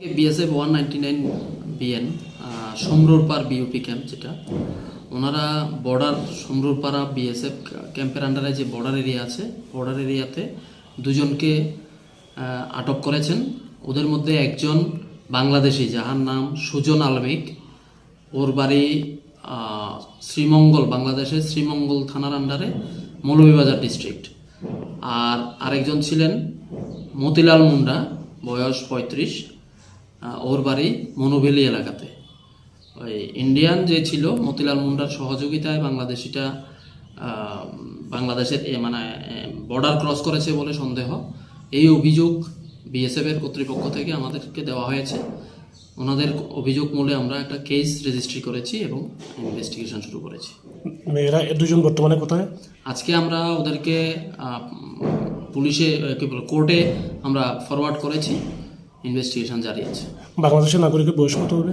BSF one ninety nine BN সমরুরপাড় BOP camp যেটা। ওনারা border সমরুরপাড়া BSF ক্যাম্পের আন্ডারে যে বর্ডার এরিয়া আছে বর্ডার এরিয়াতে দুজনকে আটক করেছেন। ওদের মধ্যে একজন বাংলাদেশি, যাহার নাম সুজন আলমিক। ওর বাড়ি শ্রীমঙ্গল, বাংলাদেশের শ্রীমঙ্গল থানার আন্ডারে মৌলভীবাজার ডিস্ট্রিক্ট আর আরেকজন ছিলেন মতিলাল মুন্ডা, বয়স পঁয়ত্রিশ। ওর বাড়ি মনোভেলি এলাকাতে। ওই ইন্ডিয়ান যে ছিল মতিলাল মুন্ডার সহযোগিতায় বাংলাদেশিটা বাংলাদেশের মানে বর্ডার ক্রস করেছে বলে সন্দেহ। এই অভিযোগ বিএসএফ এর কর্তৃপক্ষ থেকে আমাদেরকে দেওয়া হয়েছে। ওনাদের অভিযোগ মূলে আমরা একটা কেস রেজিস্ট্রি করেছি এবং ইনভেস্টিগেশন শুরু করেছি। এরা এ দুজন বর্তমানে কোথায়? আজকে আমরা ওদেরকে পুলিশে কি বলে কোর্টে আমরা ফরওয়ার্ড করেছি। ইনভেস্টিগেশন জারি আছে। বাংলাদেশের নাগরিকের বয়স কত হবে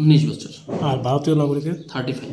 উনিশ বছর। আর ভারতীয় নাগরিকের? Thirty five